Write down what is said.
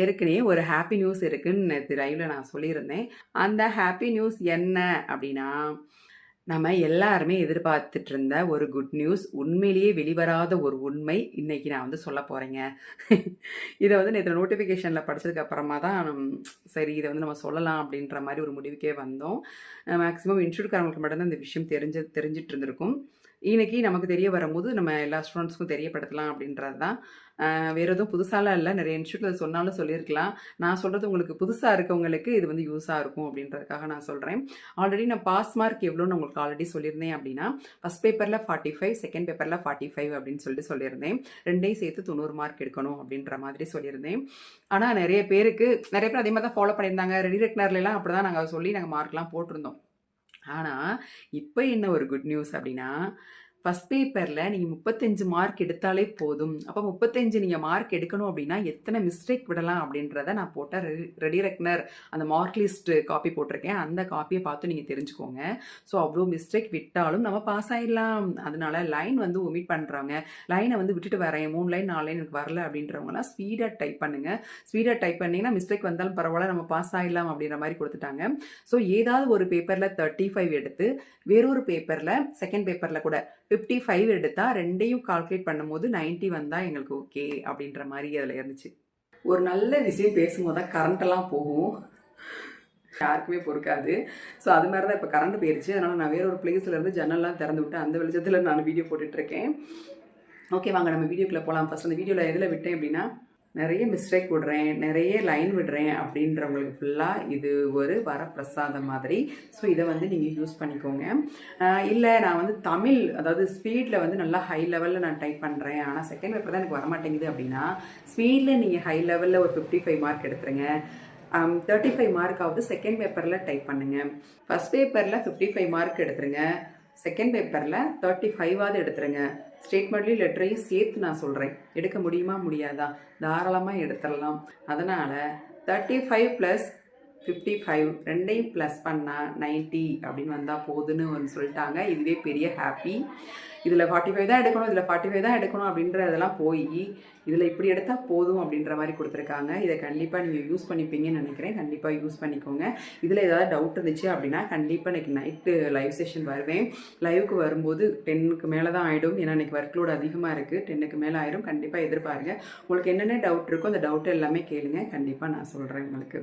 ஏற்கனவே ஒரு happy news இருக்குன்னு நேற்று லைவ்ல நான் சொல்லியிருந்தேன். அந்த ஹாப்பி நியூஸ் என்ன அப்படின்னா நம்ம எல்லாருமே எதிர்பார்த்துட்டு இருந்த ஒரு குட் நியூஸ் உண்மையிலேயே வெளிவராத ஒரு உண்மை இன்னைக்கு நான் வந்து சொல்ல போகிறேங்க இதை வந்து நேற்று நோட்டிஃபிகேஷனில் படித்ததுக்கு அப்புறமா தான் சரி இதை வந்து நம்ம சொல்லலாம் அப்படின்ற மாதிரி ஒரு முடிவுக்கே வந்தோம். மேக்ஸிமம் இன்ஸ்டியூட்காரங்களுக்கு மட்டும்தான் இந்த விஷயம் தெரிஞ்சு தெரிஞ்சிட்டு இருந்திருக்கும் இன்னைக்கு நமக்கு தெரிய வரும்போது நம்ம எல்லா ஸ்டூடெண்ட்ஸ்க்கும் தெரியப்படுத்தலாம் அப்படின்றது தான் வேற எதுவும் புதுசாலாம் இல்லை. நிறைய இன்ஸ்டியூட்டில் சொன்னாலும் சொல்லியிருக்கலாம். நான் சொல்கிறது உங்களுக்கு புதுசாக இருக்கவங்களுக்கு இது வந்து யூஸாக இருக்கும் அப்படின்றதுக்காக நான் சொல்கிறேன் ஆல்ரெடி நான் பாஸ் மார்க் எவ்வளோன்னு உங்களுக்கு ஆல்ரெடி சொல்லியிருந்தேன் அப்படின்னா ஃபஸ்ட் பேப்பரில் ஃபார்ட்டி ஃபைவ் செகண்ட் பேப்பரில் ஃபார்ட்டி ஃபைவ் அப்படின்னு சொல்லிட்டு சொல்லியிருந்தேன். ரெண்டையும் சேர்த்து தொண்ணூறு மார்க் எடுக்கணும் அப்படின்ற மாதிரி சொல்லியிருந்தேன். ஆனால் நிறைய பேருக்கு நிறைய பேர் அதே மாதிரி தான் ஃபாலோ பண்ணியிருந்தாங்க. ரெடி ரெக்னர்லாம் அப்படி தான் நாங்கள் சொல்லி நாங்கள் மார்க்லாம் போட்டிருந்தோம். ஆனால் இப்போ என்ன ஒரு குட் நியூஸ் அப்படின்னா ஃபஸ்ட் பேப்பரில் நீங்கள் முப்பத்தஞ்சு மார்க் எடுத்தாலே போதும். அப்போ முப்பத்தஞ்சு நீங்கள் மார்க் எடுக்கணும் அப்படின்னா எத்தனை மிஸ்டேக் விடலாம் அப்படின்றத நான் போட்ட ரெடி ரெடி ரெக்னர் அந்த மார்க் லிஸ்ட்டு காப்பி போட்டிருக்கேன். அந்த காப்பியை பார்த்து நீங்கள் தெரிஞ்சுக்கோங்க. ஸோ அவ்வளோ மிஸ்டேக் விட்டாலும் நம்ம பாஸ் ஆயிடலாம். அதனால லைன் வந்து ஒமிட் பண்ணுறவங்க லைனை வந்து விட்டுட்டு வரேன் மூணு லைன் நாலு லைன் எனக்கு வரல அப்படின்றவங்கலாம் ஸ்பீடாக டைப் பண்ணுங்கள் ஸ்பீடாக டைப் பண்ணிங்கன்னா மிஸ்டேக் வந்தாலும் பரவாயில்ல நம்ம பாஸ் ஆயிடலாம் அப்படின்ற மாதிரி கொடுத்துட்டாங்க. ஸோ ஏதாவது ஒரு பேப்பரில் தேர்ட்டி ஃபைவ் எடுத்து வேறொரு பேப்பரில் செகண்ட் பேப்பரில் கூட ஃபிஃப்டி ஃபைவ் எடுத்தால் ரெண்டையும் கால்குலேட் பண்ணும்போது 90 வந்தால் எங்களுக்கு ஓகே அப்படின்ற மாதிரி அதில் இருந்துச்சு. ஒரு நல்ல விஷயம் பேசும்போது தான் கரண்ட்டெல்லாம் போகும். யாருக்குமே பொறுக்காது. ஸோ அது மாதிரி தான் இப்போ கரண்ட் போயிருச்சு. அதனால் நான் வேற ஒரு பிளேஸ்லேருந்து ஜன்னல்லாம் திறந்து விட்டு அந்த வெளிச்சத்தில் நான் வீடியோ போட்டுட்ருக்கேன் ஓகே வாங்க நம்ம வீடியோக்குள்ளே போகலாம் ஃபர்ஸ்ட் அந்த வீடியோவில் எதில் விட்டேன் அப்படின்னா நிறைய மிஸ்டேக் விடுறேன் நிறைய லைன் விடுறேன் அப்படின்றவங்களுக்கு ஃபுல்லாக இது ஒரு வரப்பிரசாதம் மாதிரி. ஸோ இதை வந்து நீங்கள் யூஸ் பண்ணிக்கோங்க. இல்லை நான் வந்து தமிழ் அதாவது ஸ்பீடில் வந்து நல்லா ஹை லெவலில் நான் டைப் பண்ணுறேன் ஆனால் செகண்ட் பேப்பர் தான் எனக்கு வரமாட்டேங்குது அப்படின்னா ஸ்பீடில் நீங்கள் ஹை லெவலில் ஒரு ஃபிஃப்டி ஃபைவ் மார்க் எடுத்துருங்க தேர்ட்டி ஃபைவ் மார்க்காவது செகண்ட் பேப்பரில் டைப் பண்ணுங்கள் ஃபஸ்ட் பேப்பரில் ஃபிஃப்டி ஃபைவ் மார்க் எடுத்துருங்க. செகண்ட் பேப்பரில் தேர்ட்டி ஃபைவாவது எடுத்துருங்க. ஸ்டேட்மெண்ட்லேயும் லெட்டரையும் சேர்த்து நான் சொல்கிறேன் எடுக்க முடியுமா முடியாதா? தாராளமாக எடுத்துடலாம் அதனால் thirty five plus fifty five ரெண்டையும் ப்ளஸ் பண்ணால் 90 அப்படின்னு வந்தால் போதுன்னு ஒன்று சொல்லிட்டாங்க. இதுவே பெரிய ஹாப்பி இதில் ஃபார்ட்டி ஃபைவ் தான் எடுக்கணும் இதில் ஃபார்ட்டி ஃபைவ் தான் எடுக்கணும் அப்படின்றதெல்லாம் போய் இதில் இப்படி எடுத்தால் போதும் அப்படின்ற மாதிரி கொடுத்துருக்காங்க. இதை கண்டிப்பாக நீங்கள் யூஸ் பண்ணிப்பீங்கன்னு நினைக்கிறேன். கண்டிப்பாக யூஸ் பண்ணிக்கோங்க. இதில் ஏதாவது டவுட் இருந்துச்சு அப்படின்னா கண்டிப்பாக இன்னைக்கு நைட்டு லைவ் செஷன் வருவேன். லைவுக்கு வரும்போது டென்னுக்கு மேலே தான் ஆகிடும் ஏன்னா இன்னைக்கு ஒர்க் லோடு அதிகமாக இருக்குது டென்னுக்கு மேலே ஆயிடும் கண்டிப்பாக எதிர்பாருங்க. உங்களுக்கு என்னென்ன டவுட் இருக்கோ அந்த டவுட் எல்லாமே கேளுங்க. கண்டிப்பாக நான் சொல்கிறேன் உங்களுக்கு.